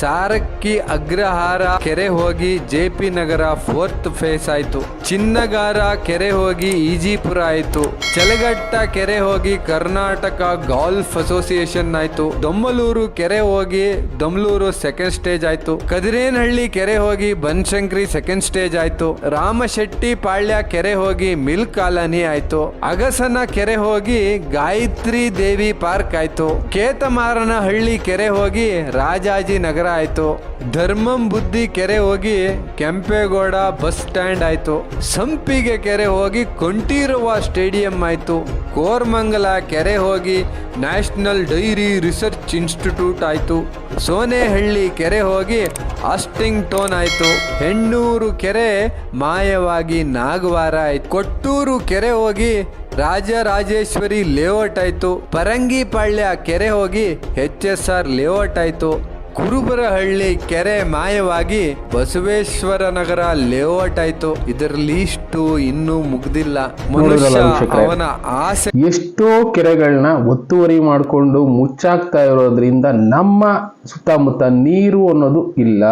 ಸಾರಕ್ಕಿ ಅಗ್ರಹಾರ ಕೆರೆ ಹೋಗಿ J P Nagar fourth phase ಆಯ್ತು. ಚಿನ್ನಗಾರ ಕೆರೆ ಹೋಗಿ ಈಜಿಪುರ ಆಯ್ತು. ಚಲಗಟ್ಟ ಕೆರೆ ಹೋಗಿ ಕರ್ನಾಟಕ ಗಾಲ್ಫ್ ಅಸೋಸಿಯೇಷನ್ ಆಯ್ತು. ದೊಮ್ಮಲೂರು ಕೆರೆ ಹೋಗಿ ದಮ್ಲೂರು ಸೆಕೆಂಡ್ ಸ್ಟೇಜ್ ಆಯ್ತು. ಕದಿರೇನಹಳ್ಳಿ ಕೆರೆ ಹೋಗಿ ಬನಶಂಕ್ರಿ ಸೆಕೆಂಡ್ ಸ್ಟೇಜ್ ಆಯ್ತು. ರಾಮಶೆಟ್ಟಿ ಪಾಳ್ಯ ಕೆರೆ ಹೋಗಿ ಮಿಲ್ಕ್ ಕಾಲನಿ ಆಯ್ತು. ಅಗಸನ ಕೆರೆ ಹೋಗಿ ಗಾಯತ್ರಿ ದೇವಿ ಪಾರ್ಕ್ ಆಯ್ತು. ಕೇತಮಾರನಹಳ್ಳಿ ಕೆರೆ ಹೋಗಿ ರಾಜಾಜಿ ನಗರ ಆಯ್ತು. ಧರ್ಮಂ ಬುದ್ಧಿ ಕೆರೆ ಹೋಗಿ ಕೆಂಪೇಗೌಡ ಬಸ್ ಸ್ಟ್ಯಾಂಡ್ ಆಯ್ತು. ಸಂಪಿಗೆ ಕೆರೆ ಹೋಗಿ ಕೊಂಟಿರುವ ಸ್ಟೇಡಿಯಂ ಆಯಿತು. ಕೋರ್ಮಂಗಲ ಕೆರೆ ಹೋಗಿ ನ್ಯಾಷನಲ್ ಡೈರಿ ರಿಸರ್ಚ್ ಇನ್ಸ್ಟಿಟ್ಯೂಟ್ ಆಯಿತು. ಸೋನೆಹಳ್ಳಿ ಕೆರೆ ಹೋಗಿ ಆಸ್ಟಿಂಗ್ ಟೋನ್ ಆಯಿತು. ಹೆಣ್ಣೂರು ಕೆರೆ ಮಾಯವಾಗಿ ನಾಗವಾರ ಆಯ್ತು. ಕೊಟ್ಟೂರು ಕೆರೆ ಹೋಗಿ ರಾಜರಾಜೇಶ್ವರಿ ಲೇಔಟ್ ಆಯಿತು. ಪರಂಗಿಪಾಳ್ಯ ಕೆರೆ ಹೋಗಿ ಎಚ್ ಎಸ್ ಆರ್ ಲೇಔಟ್ ಆಯ್ತು. ಕುರುಬರಹಳ್ಳಿ ಕೆರೆ ಮಾಯವಾಗಿ ಬಸವೇಶ್ವರ ನಗರ ಲೇಔಟ್ ಆಯ್ತು. ಇದರ ಇಷ್ಟು ಇನ್ನೂ ಮುಗ್ದಿಲ್ಲ. ಮನುಷ್ಯ ಅವನ ಆಸೆ ಎಷ್ಟೋ ಕೆರೆಗಳನ್ನ ಒತ್ತುವರಿ ಮಾಡಿಕೊಂಡು ಮುಚ್ಚಾಕ್ತಾ ಇರೋದ್ರಿಂದ ನಮ್ಮ ಸುತ್ತಮುತ್ತ ನೀರು ಅನ್ನೋದು ಇಲ್ಲ.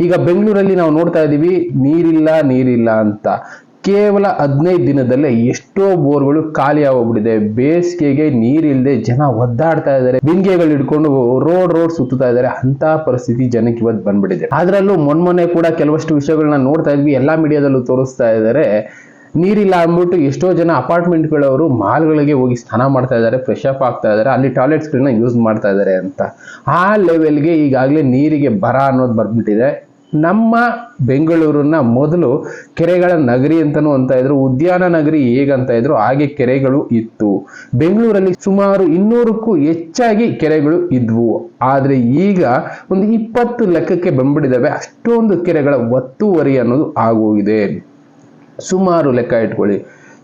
ಈಗ ಬೆಂಗಳೂರಲ್ಲಿ ನಾವು ನೋಡ್ತಾ ಇದೀವಿ ನೀರಿಲ್ಲ ನೀರಿಲ್ಲ ಅಂತ. ಕೇವಲ ಹದಿನೈದು ದಿನದಲ್ಲೇ ಎಷ್ಟೋ ಬೋರ್ಗಳು ಖಾಲಿ ಆಗೋಗ್ಬಿಟ್ಟಿದೆ ಬೇಸಿಗೆಗೆ ನೀರಿಲ್ಲದೆ ಜನ ಒದ್ದಾಡ್ತಾ ಇದ್ದಾರೆ. ಬಿಂದಿಗೆಗಳು ಹಿಡ್ಕೊಂಡು ರೋಡ್ ರೋಡ್ ಸುತ್ತಾ ಇದ್ದಾರೆ. ಅಂತ ಪರಿಸ್ಥಿತಿ ಜನಕ್ಕೆ ಇವತ್ತು ಬಂದ್ಬಿಟ್ಟಿದೆ. ಅದರಲ್ಲೂ ಮೊನ್ನೆ ಕೂಡ ಕೆಲವಷ್ಟು ವಿಷಯಗಳನ್ನ ನೋಡ್ತಾ ಇದ್ವಿ. ಎಲ್ಲಾ ಮೀಡಿಯಾದಲ್ಲೂ ತೋರಿಸ್ತಾ ಇದ್ದಾರೆ. ನೀರಿಲ್ಲ ಅಂದ್ಬಿಟ್ಟು ಎಷ್ಟೋ ಜನ ಅಪಾರ್ಟ್ಮೆಂಟ್ಗಳವರು ಮಾಲ್ಗಳಿಗೆ ಹೋಗಿ ಸ್ನಾನ ಮಾಡ್ತಾ ಇದ್ದಾರೆ. ಫ್ರೆಶ್ ಅಪ್ ಆಗ್ತಾ ಇದ್ದಾರೆ. ಅಲ್ಲಿ ಟಾಯ್ಲೆಟ್ಸ್ಗಳನ್ನ ಯೂಸ್ ಮಾಡ್ತಾ ಇದ್ದಾರೆ ಅಂತ. ಆ ಲೆವೆಲ್ಗೆ ಈಗಾಗಲೇ ನೀರಿಗೆ ಬರ ಅನ್ನೋದು ಬರ್ಬಿಟ್ಟಿದೆ. ನಮ್ಮ ಬೆಂಗಳೂರನ್ನ ಮೊದಲು ಕೆರೆಗಳ ನಗರಿ ಅಂತಲೂ ಅಂತ ಇದ್ರು, ಉದ್ಯಾನ ನಗರಿ ಹೇಗಂತ ಇದ್ರು, ಹಾಗೆ ಕೆರೆಗಳು ಇತ್ತು. ಬೆಂಗಳೂರಲ್ಲಿ ಸುಮಾರು ಇನ್ನೂರಕ್ಕೂ ಹೆಚ್ಚಾಗಿ ಕೆರೆಗಳು ಇದ್ವು. ಆದ್ರೆ ಈಗ ಒಂದು ಇಪ್ಪತ್ತು ಲೆಕ್ಕಕ್ಕೆ ಬಂದ್ಬಿಟ್ಟಿದ್ದಾವೆ ಅಷ್ಟೊಂದು ಕೆರೆಗಳ ಒತ್ತುವರಿ ಅನ್ನೋದು ಆಗೋಗಿದೆ. ಸುಮಾರು ಲೆಕ್ಕ ಇಟ್ಕೊಳ್ಳಿ.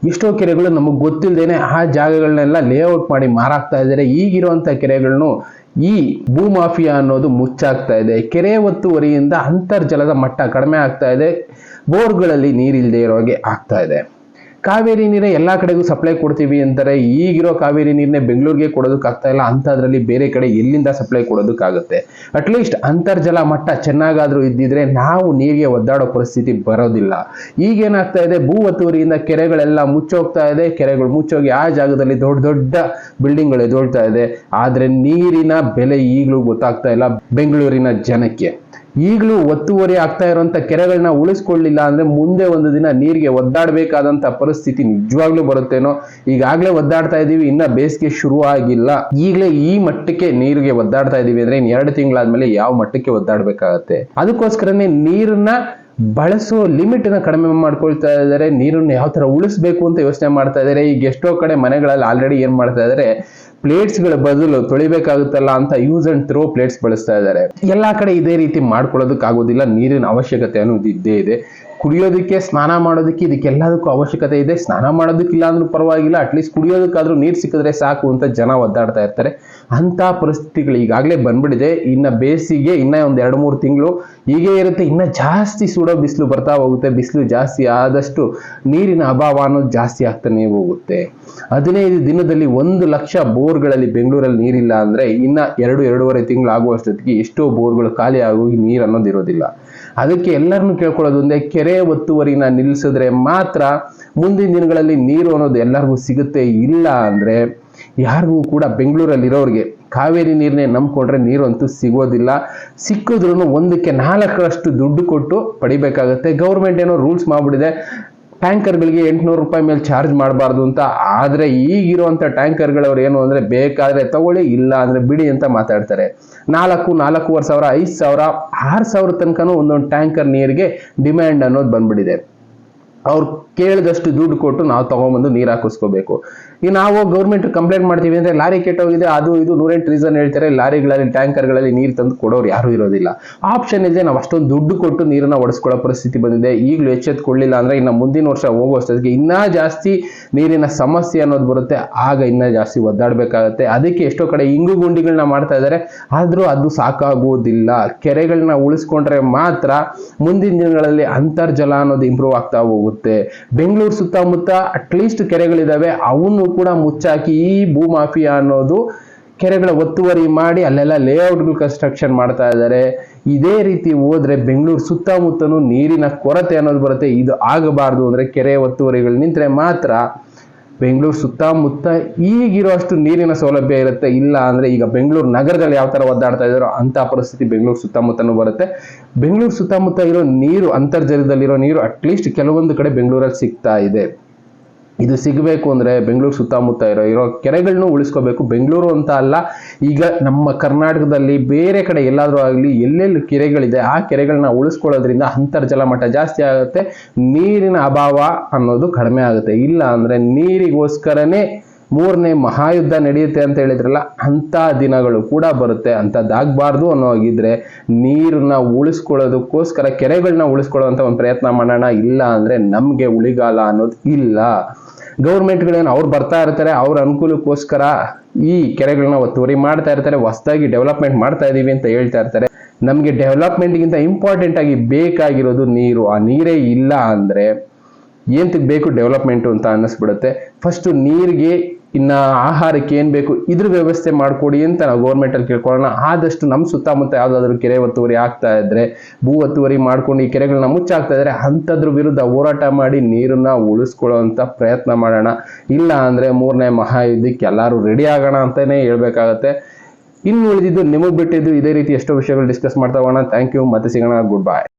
ಎಷ್ಟೋ ಕೆರೆಗಳು ನಮಗೆ ಗೊತ್ತಿಲ್ಲದೇನೆ ಆ ಜಾಗಗಳನ್ನೆಲ್ಲ ಲೇಔಟ್ ಮಾಡಿ ಮಾರಾಗ್ತಾ ಇದ್ದಾರೆ ಈಗಿರುವಂಥ ಕೆರೆಗಳನ್ನು ಈ ಭೂಮಾಫಿಯಾ ಅನ್ನೋದು ಮುಚ್ಚಾಗ್ತಾ ಇದೆ. ಕೆರೆ ಒತ್ತುವರಿಯಿಂದ ಅಂತರ್ಜಲದ ಮಟ್ಟ ಕಡಿಮೆ ಆಗ್ತಾ ಇದೆ. ಬೋರ್ಗಳಲ್ಲಿ ನೀರಿಲ್ಲದೆ ಇರೋ ಹಾಗೆ ಆಗ್ತಾ ಇದೆ. ಕಾವೇರಿ ನೀರೇ ಎಲ್ಲ ಕಡೆಗೂ ಸಪ್ಲೈ ಕೊಡ್ತೀವಿ ಅಂತಾರೆ. ಈಗಿರೋ ಕಾವೇರಿ ನೀರನ್ನೇ ಬೆಂಗಳೂರಿಗೆ ಕೊಡೋದಕ್ಕಾಗ್ತಾ ಇಲ್ಲ. ಅಂಥದ್ರಲ್ಲಿ ಬೇರೆ ಕಡೆ ಎಲ್ಲಿಂದ ಸಪ್ಲೈ ಕೊಡೋದಕ್ಕಾಗುತ್ತೆ? ಅಟ್ಲೀಸ್ಟ್ ಅಂತರ್ಜಲ ಮಟ್ಟ ಚೆನ್ನಾಗಾದರೂ ಇದ್ದಿದ್ರೆ ನಾವು ನೀರಿಗೆ ಒದ್ದಾಡೋ ಪರಿಸ್ಥಿತಿ ಬರೋದಿಲ್ಲ. ಈಗೇನಾಗ್ತಾ ಇದೆ? ಭೂ ಒತ್ತುವರಿಯಿಂದ ಕೆರೆಗಳೆಲ್ಲ ಮುಚ್ಚೋಗ್ತಾ ಇದೆ. ಕೆರೆಗಳು ಮುಚ್ಚೋಗಿ ಆ ಜಾಗದಲ್ಲಿ ದೊಡ್ಡ ದೊಡ್ಡ ಬಿಲ್ಡಿಂಗ್ಗಳು ಎದ್ದೊಳ್ತಾ ಇದೆ. ಆದರೆ ನೀರಿನ ಬೆಲೆ ಈಗಲೂ ಗೊತ್ತಾಗ್ತಾ ಇಲ್ಲ ಬೆಂಗಳೂರಿನ ಜನಕ್ಕೆ. ಈಗಲೂ ಒತ್ತುವರಿ ಆಗ್ತಾ ಇರುವಂತ ಕೆರೆಗಳನ್ನ ಉಳಿಸ್ಕೊಳ್ಳಿಲ್ಲ ಅಂದ್ರೆ ಮುಂದೆ ಒಂದು ದಿನ ನೀರಿಗೆ ಒದ್ದಾಡಬೇಕಾದಂತ ಪರಿಸ್ಥಿತಿ ನಿಜವಾಗ್ಲೂ ಬರುತ್ತೇನೋ? ಈಗಾಗಲೇ ಒದ್ದಾಡ್ತಾ ಇದ್ದೀವಿ ಇನ್ನ ಬೇಸಿಗೆ ಶುರು ಆಗಿಲ್ಲ. ಈಗಲೇ ಈ ಮಟ್ಟಕ್ಕೆ ನೀರಿಗೆ ಒದ್ದಾಡ್ತಾ ಇದೀವಿ ಅಂದ್ರೆ ಇನ್ ಎರಡು ತಿಂಗಳಾದ್ಮೇಲೆ ಯಾವ ಮಟ್ಟಕ್ಕೆ ಒದ್ದಾಡ್ಬೇಕಾಗತ್ತೆ? ಅದಕ್ಕೋಸ್ಕರನೇ ನೀರನ್ನ ಬಳಸೋ ಲಿಮಿಟ್ ಅನ್ನ ಕಡಿಮೆ ಮಾಡ್ಕೊಳ್ತಾ ಇದ್ದಾರೆ. ನೀರನ್ನು ಯಾವ ತರ ಉಳಿಸ್ಬೇಕು ಅಂತ ಯೋಚನೆ ಮಾಡ್ತಾ ಇದ್ದಾರೆ. ಈಗ ಎಷ್ಟೋ ಕಡೆ ಮನೆಗಳಲ್ಲಿ ಆಲ್ರೆಡಿ ಏನ್ ಮಾಡ್ತಾ ಇದ್ದಾರೆ? ಪ್ಲೇಟ್ಸ್ಗಳ ಬದಲು ತೊಳಿಬೇಕಾಗುತ್ತಲ್ಲ ಅಂತ ಯೂಸ್ ಅಂಡ್ ಥ್ರೋ ಪ್ಲೇಟ್ಸ್ ಬಳಸ್ತಾ ಇದ್ದಾರೆ. ಎಲ್ಲಾ ಕಡೆ ಇದೇ ರೀತಿ ಮಾಡ್ಕೊಳ್ಳೋದಕ್ಕಾಗೋದಿಲ್ಲ, ನೀರಿನ ಅವಶ್ಯಕತೆ ಅನ್ನೋದು ಇದ್ದೇ ಇದೆ. ಕುಡಿಯೋದಕ್ಕೆ, ಸ್ನಾನ ಮಾಡೋದಕ್ಕೆ ಇದಕ್ಕೆಲ್ಲದಕ್ಕೂ ಅವಶ್ಯಕತೆ ಇದೆ. ಸ್ನಾನ ಮಾಡೋದಕ್ಕಿಲ್ಲ ಅಂದ್ರೂ ಪರವಾಗಿಲ್ಲ ಅಟ್ಲೀಸ್ಟ್ ಕುಡಿಯೋದಕ್ಕಾದ್ರೂ ನೀರು ಸಿಕ್ಕಿದ್ರೆ ಸಾಕು ಅಂತ ಜನ ಒದ್ದಾಡ್ತಾ ಇರ್ತಾರೆ. ಅಂತ ಪರಿಸ್ಥಿತಿಗಳು ಈಗಾಗಲೇ ಬಂದ್ಬಿಟ್ಟಿದೆ. ಇನ್ನ ಬೇಸಿಗೆ, ಇನ್ನ ಒಂದು ಎರಡು ಮೂರು ತಿಂಗಳು. ಹೀಗೆ ಇರುತ್ತೆ. ಇನ್ನ ಜಾಸ್ತಿ ಸುಡೋ ಬಿಸಿಲು ಬರ್ತಾ ಹೋಗುತ್ತೆ. ಬಿಸಿಲು ಜಾಸ್ತಿ ಆದಷ್ಟು ನೀರಿನ ಅಭಾವ ಅನ್ನೋದು ಜಾಸ್ತಿ ಆಗ್ತಾನೆ ಹೋಗುತ್ತೆ. ಹದಿನೈದು ದಿನದಲ್ಲಿ ಒಂದು ಲಕ್ಷ ಬೋರ್ಗಳಲ್ಲಿ ಬೆಂಗಳೂರಲ್ಲಿ ನೀರಿಲ್ಲ ಅಂದ್ರೆ ಇನ್ನ ಎರಡು, ಎರಡೂವರೆ ತಿಂಗಳು ಆಗುವಷ್ಟೊತ್ತಿಗೆ ಎಷ್ಟೋ ಬೋರ್ಗಳು ಖಾಲಿ ಆಗೋಗಿ ನೀರು ಅನ್ನೋದು ಇರೋದಿಲ್ಲ ಅದಕ್ಕೆ ಎಲ್ಲರನ್ನು ಕೇಳ್ಕೊಳ್ಳೋದು ಒಂದೇ, ಕೆರೆ ಒತ್ತುವರಿನ ನಿಲ್ಲಿಸಿದ್ರೆ ಮಾತ್ರ ಮುಂದಿನ ದಿನಗಳಲ್ಲಿ ನೀರು ಅನ್ನೋದು ಎಲ್ಲರಿಗೂ ಸಿಗುತ್ತೆ, ಇಲ್ಲ ಅಂದ್ರೆ ಯಾರಿಗೂ ಕೂಡ ಬೆಂಗಳೂರಲ್ಲಿ ಇರೋರಿಗೆ ಕಾವೇರಿ ನೀರನ್ನೇ ನಂಬ್ಕೊಂಡ್ರೆ ನೀರು ಅಂತೂ ಸಿಗೋದಿಲ್ಲ. ಸಿಕ್ಕಿದ್ರು ಒಂದಕ್ಕೆ ನಾಲ್ಕರಷ್ಟು ದುಡ್ಡು ಕೊಟ್ಟು ಪಡಿಬೇಕಾಗತ್ತೆ. ಗೌರ್ಮೆಂಟ್ ಏನೋ ರೂಲ್ಸ್ ಮಾಡ್ಬಿಟ್ಟಿದೆ. ಟ್ಯಾಂಕರ್ಗಳಿಗೆ ಎಂಟುನೂರು ರೂಪಾಯಿ ಮೇಲೆ ಚಾರ್ಜ್ ಮಾಡಬಾರ್ದು ಅಂತ. ಆದರೆ ಈಗಿರುವಂಥ ಟ್ಯಾಂಕರ್ಗಳವ್ರು ಏನು ಅಂದರೆ ಬೇಕಾದರೆ ತಗೊಳ್ಳಿ, ಇಲ್ಲ ಅಂದರೆ ಬಿಡಿ ಅಂತ ಮಾತಾಡ್ತಾರೆ. ನಾಲ್ಕು, ನಾಲ್ಕೂವರೆ ಸಾವಿರ, ಐದು ಸಾವಿರ, ಆರು ಸಾವಿರ ತನಕನೂ ಒಂದೊಂದು ಟ್ಯಾಂಕರ್ ನೀರಿಗೆ ಡಿಮ್ಯಾಂಡ್ ಅನ್ನೋದು ಬಂದ್ಬಿಟ್ಟಿದೆ. ಅವ್ರು ಕೇಳಿದಷ್ಟು ದುಡ್ಡು ಕೊಟ್ಟು ನಾವು ತಗೊಂಬಂದು ನೀರು ಹಾಕಿಸ್ಕೋಬೇಕು. ಈಗ ನಾವು ಗೌರ್ಮೆಂಟ್ ಕಂಪ್ಲೇಂಟ್ ಮಾಡ್ತೀವಿ ಅಂದ್ರೆ ಲಾರಿ ಕೆಟ್ಟೋಗಿದೆ, ಅದು ಇದು, ನೂರೆಂಟು ರೀಸನ್ ಹೇಳ್ತಾರೆ, ಲಾರಿಗಳಲ್ಲಿ, ಟ್ಯಾಂಕರ್ಗಳಲ್ಲಿ ನೀರು ತಂದು ಕೊಡೋರು ಯಾರು ಇರೋದಿಲ್ಲ. ಆಪ್ಷನ್ ಇದೆ ನಾವು ಅಷ್ಟೊಂದು ದುಡ್ಡು ಕೊಟ್ಟು ನೀರನ್ನ ಒಡಿಸ್ಕೊಳ್ಳೋ ಪರಿಸ್ಥಿತಿ ಬಂದಿದೆ. ಈಗಲೂ ಎಚ್ಚೆತ್ಕೊಳ್ಳಿಲ್ಲ ಅಂದ್ರೆ ಇನ್ನು ಮುಂದಿನ ವರ್ಷ ಹೋಗುವಷ್ಟೊತ್ತಿಗೆ ಇನ್ನೂ ಜಾಸ್ತಿ ನೀರಿನ ಸಮಸ್ಯೆ ಅನ್ನೋದು ಬರುತ್ತೆ. ಆಗ ಇನ್ನೂ ಜಾಸ್ತಿ ಒದ್ದಾಡಬೇಕಾಗತ್ತೆ. ಅದಕ್ಕೆ ಎಷ್ಟೋ ಕಡೆ ಇಂಗು ಗುಂಡಿಗಳನ್ನ ಮಾಡ್ತಾ ಇದ್ದಾರೆ. ಆದರೂ ಅದು ಸಾಕಾಗುವುದಿಲ್ಲ ಕೆರೆಗಳನ್ನ ಉಳಿಸ್ಕೊಂಡ್ರೆ ಮಾತ್ರ ಮುಂದಿನ ದಿನಗಳಲ್ಲಿ ಅಂತರ್ಜಲ ಅನ್ನೋದು ಇಂಪ್ರೂವ್ ಆಗ್ತಾ ಹೋಗುತ್ತೆ. ಬೆಂಗಳೂರು ಸುತ್ತಮುತ್ತ ಅಟ್ಲೀಸ್ಟ್ ಕೆರೆಗಳಿದಾವೆ. ಅವನ್ನು ಕೂಡ ಮುಚ್ಚಾಕಿ ಈ ಭೂಮಾಫಿಯಾ ಅನ್ನೋದು ಕೆರೆಗಳ ಒತ್ತುವರಿ ಮಾಡಿ ಅಲ್ಲೆಲ್ಲ ಲೇಔಟ್ಗಳು ಕನ್ಸ್ಟ್ರಕ್ಷನ್ ಮಾಡ್ತಾ ಇದ್ದಾರೆ. ಇದೇ ರೀತಿ ಹೋದ್ರೆ ಬೆಂಗಳೂರು ಸುತ್ತಮುತ್ತಲೂ ನೀರಿನ ಕೊರತೆ ಅನ್ನೋದು ಬರುತ್ತೆ. ಇದು ಆಗಬಾರ್ದು ಅಂದ್ರೆ ಕೆರೆ ಒತ್ತುವರಿಗಳು ನಿಂತರೆ ಮಾತ್ರ ಬೆಂಗಳೂರು ಸುತ್ತಮುತ್ತ ಈಗಿರೋ ಅಷ್ಟು ನೀರಿನ ಸೌಲಭ್ಯ ಇರುತ್ತೆ. ಇಲ್ಲ ಅಂದ್ರೆ ಈಗ ಬೆಂಗಳೂರು ನಗರದಲ್ಲಿ ಯಾವ ಥರ ಒದ್ದಾಡ್ತಾ ಇದ್ದಾರೋ ಅಂತ ಪರಿಸ್ಥಿತಿ ಬೆಂಗಳೂರು ಸುತ್ತಮುತ್ತನೂ ಬರುತ್ತೆ. ಬೆಂಗಳೂರು ಸುತ್ತಮುತ್ತ ಇರೋ ನೀರು ಅಂತರ್ಜಲದಲ್ಲಿರೋ ನೀರು ಅಟ್ಲೀಸ್ಟ್ ಕೆಲವೊಂದು ಕಡೆ ಬೆಂಗಳೂರಲ್ಲಿ ಸಿಗ್ತಾ ಇದೆ. ಇದು ಸಿಗಬೇಕು ಅಂದರೆ ಬೆಂಗಳೂರು ಸುತ್ತಮುತ್ತ ಇರೋ ಇರೋ ಕೆರೆಗಳನ್ನೂ ಉಳಿಸ್ಕೋಬೇಕು. ಬೆಂಗಳೂರು ಅಂತ ಅಲ್ಲ, ಈಗ ನಮ್ಮ ಕರ್ನಾಟಕದಲ್ಲಿ ಬೇರೆ ಕಡೆ ಎಲ್ಲಾದರೂ ಆಗಲಿ ಎಲ್ಲೆಲ್ಲಿ ಕೆರೆಗಳಿದೆ, ಆ ಕೆರೆಗಳನ್ನ ಉಳಿಸ್ಕೊಳ್ಳೋದ್ರಿಂದ ಅಂತರ್ಜಲ ಮಟ್ಟ ಜಾಸ್ತಿ ಆಗುತ್ತೆ. ನೀರಿನ ಅಭಾವ ಅನ್ನೋದು ಕಡಿಮೆ ಆಗುತ್ತೆ. ಇಲ್ಲ ಅಂದರೆ ನೀರಿಗೋಸ್ಕರನೇ ಮೂರನೇ ಮಹಾಯುದ್ಧ ನಡೆಯುತ್ತೆ ಅಂತ ಹೇಳಿದ್ರಲ್ಲ, ಅಂಥ ದಿನಗಳು ಕೂಡ ಬರುತ್ತೆ. ಅಂಥದ್ದಾಗಬಾರ್ದು ಅನ್ನೋ ಹಾಗಿದ್ರೆ ನೀರನ್ನ ಉಳಿಸ್ಕೊಳ್ಳೋದಕ್ಕೋಸ್ಕರ ಕೆರೆಗಳನ್ನ ಉಳಿಸ್ಕೊಳ್ಳೋವಂಥ ಒಂದು ಪ್ರಯತ್ನ ಮಾಡೋಣ, ಇಲ್ಲ ಅಂದ್ರೆ ನಮಗೆ ಉಳಿಗಾಲ ಅನ್ನೋದು ಇಲ್ಲ. ಗೌರ್ಮೆಂಟ್ಗಳೇನು ಅವ್ರು ಬರ್ತಾ ಇರ್ತಾರೆ, ಅವ್ರ ಅನುಕೂಲಕ್ಕೋಸ್ಕರ ಈ ಕೆರೆಗಳನ್ನ ಒತ್ತುವರಿ ಮಾಡ್ತಾ ಇರ್ತಾರೆ, ಹೊಸದಾಗಿ ಡೆವಲಪ್ಮೆಂಟ್ ಮಾಡ್ತಾ ಇದ್ದೀವಿ ಅಂತ ಹೇಳ್ತಾ ಇರ್ತಾರೆ. ನಮಗೆ ಡೆವಲಪ್ಮೆಂಟ್ಗಿಂತ ಇಂಪಾರ್ಟೆಂಟ್ ಆಗಿ ಬೇಕಾಗಿರೋದು ನೀರು. ಆ ನೀರೇ ಇಲ್ಲ ಅಂದರೆ ಏಂತಕ್ಕೆ ಬೇಕು ಡೆವಲಪ್ಮೆಂಟು ಅಂತ ಅನ್ನಿಸ್ಬಿಡುತ್ತೆ. ಫಸ್ಟ್ ನೀರಿಗೆ ಇನ್ನ ಆಹಾರಕ್ಕೆ ಏನ್ ಬೇಕು ಇದ್ರ ವ್ಯವಸ್ಥೆ ಮಾಡ್ಕೊಡಿ ಅಂತ ನಾವು ಗೌರ್ಮೆಂಟ್ ಅಲ್ಲಿ ಕೇಳ್ಕೊಳ್ಳೋಣ. ಆದಷ್ಟು ನಮ್ಮ ಸುತ್ತಮುತ್ತ ಯಾವ್ದಾದ್ರು ಕೆರೆ ಒತ್ತುವರಿ ಆಗ್ತಾ ಇದ್ರೆ, ಭೂ ಒತ್ತುವರಿ ಮಾಡ್ಕೊಂಡು ಈ ಕೆರೆಗಳನ್ನ ಮುಚ್ಚಾಗ್ತಾ ಇದ್ರೆ ಅಂಥದ್ರ ವಿರುದ್ಧ ಹೋರಾಟ ಮಾಡಿ ನೀರನ್ನ ಉಳಿಸ್ಕೊಳ್ಳೋವಂಥ ಪ್ರಯತ್ನ ಮಾಡೋಣ. ಇಲ್ಲ ಅಂದ್ರೆ ಮೂರನೇ ಮಹಾಯುದ್ಧಕ್ಕೆ ಎಲ್ಲರೂ ರೆಡಿ ಆಗೋಣ ಅಂತಾನೆ ಹೇಳ್ಬೇಕಾಗತ್ತೆ. ಇನ್ನು ಉಳಿದಿದ್ದು ನಿಮಗೆ ಬಿಟ್ಟಿದ್ದು ಇದೇ ರೀತಿ ಎಷ್ಟೋ ವಿಷಯಗಳು ಡಿಸ್ಕಸ್ ಮಾಡ್ತಾ ಹೋಗೋಣ. ಥ್ಯಾಂಕ್ ಯು ಮತ್ತೆ ಸಿಗೋಣ. ಗುಡ್ ಬಾಯ್